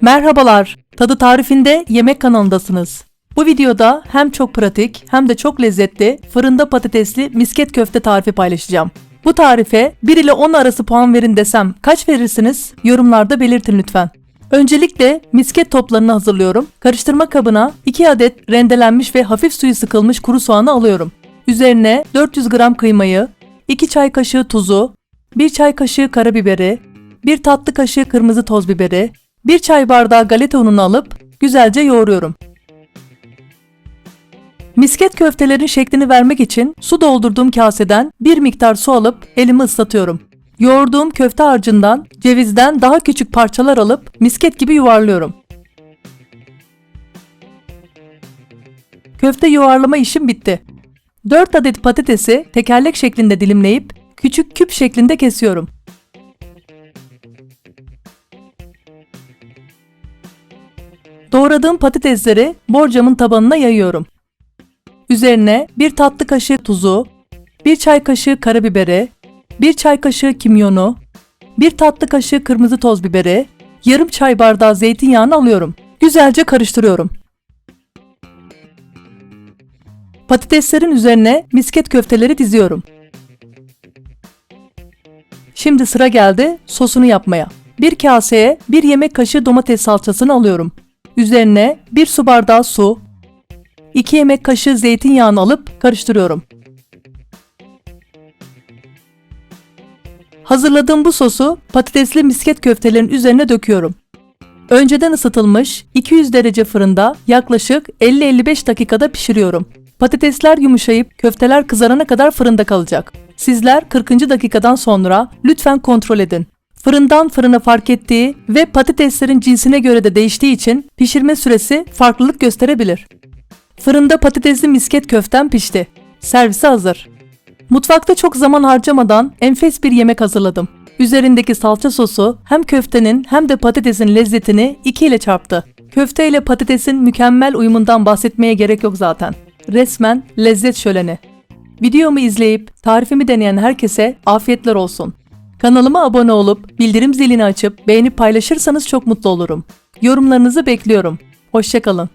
Merhabalar, Tadı Tarifinde Yemek kanalındasınız. Bu videoda hem çok pratik hem de çok lezzetli fırında patatesli misket köfte tarifi paylaşacağım. Bu tarife 1 ile 10 arası puan verin desem kaç verirsiniz? Yorumlarda belirtin lütfen. Öncelikle misket toplarını hazırlıyorum. Karıştırma kabına 2 adet rendelenmiş ve hafif suyu sıkılmış kuru soğanı alıyorum. Üzerine 400 gram kıymayı, 2 çay kaşığı tuzu, 1 çay kaşığı karabiberi, 1 tatlı kaşığı kırmızı toz biberi, 1 çay bardağı galeta ununu alıp güzelce yoğuruyorum. Misket köftelerin şeklini vermek için su doldurduğum kaseden bir miktar su alıp elimi ıslatıyorum. Yoğurduğum köfte harcından cevizden daha küçük parçalar alıp misket gibi yuvarlıyorum. Köfte yuvarlama işim bitti. 4 adet patatesi tekerlek şeklinde dilimleyip küçük küp şeklinde kesiyorum. Doğradığım patatesleri borcamın tabanına yayıyorum. Üzerine bir tatlı kaşığı tuzu, bir çay kaşığı karabiberi, bir çay kaşığı kimyonu, bir tatlı kaşığı kırmızı toz biberi, yarım çay bardağı zeytinyağını alıyorum. Güzelce karıştırıyorum. Patateslerin üzerine misket köfteleri diziyorum. Şimdi sıra geldi sosunu yapmaya. Bir kaseye bir yemek kaşığı domates salçasını alıyorum. Üzerine bir su bardağı su, 2 yemek kaşığı zeytinyağını alıp karıştırıyorum. Hazırladığım bu sosu patatesli misket köftelerin üzerine döküyorum. Önceden ısıtılmış 200 derece fırında yaklaşık 50-55 dakikada pişiriyorum. Patatesler yumuşayıp köfteler kızarana kadar fırında kalacak. Sizler 40. dakikadan sonra lütfen kontrol edin. Fırından fırına fark ettiği ve patateslerin cinsine göre de değiştiği için pişirme süresi farklılık gösterebilir. Fırında patatesli misket köftem pişti. Servise hazır. Mutfakta çok zaman harcamadan enfes bir yemek hazırladım. Üzerindeki salça sosu hem köftenin hem de patatesin lezzetini iki ile çarptı. Köfte ile patatesin mükemmel uyumundan bahsetmeye gerek yok zaten. Resmen lezzet şöleni. Videomu izleyip tarifimi deneyen herkese afiyetler olsun. Kanalıma abone olup bildirim zilini açıp beğenip paylaşırsanız çok mutlu olurum. Yorumlarınızı bekliyorum. Hoşçakalın.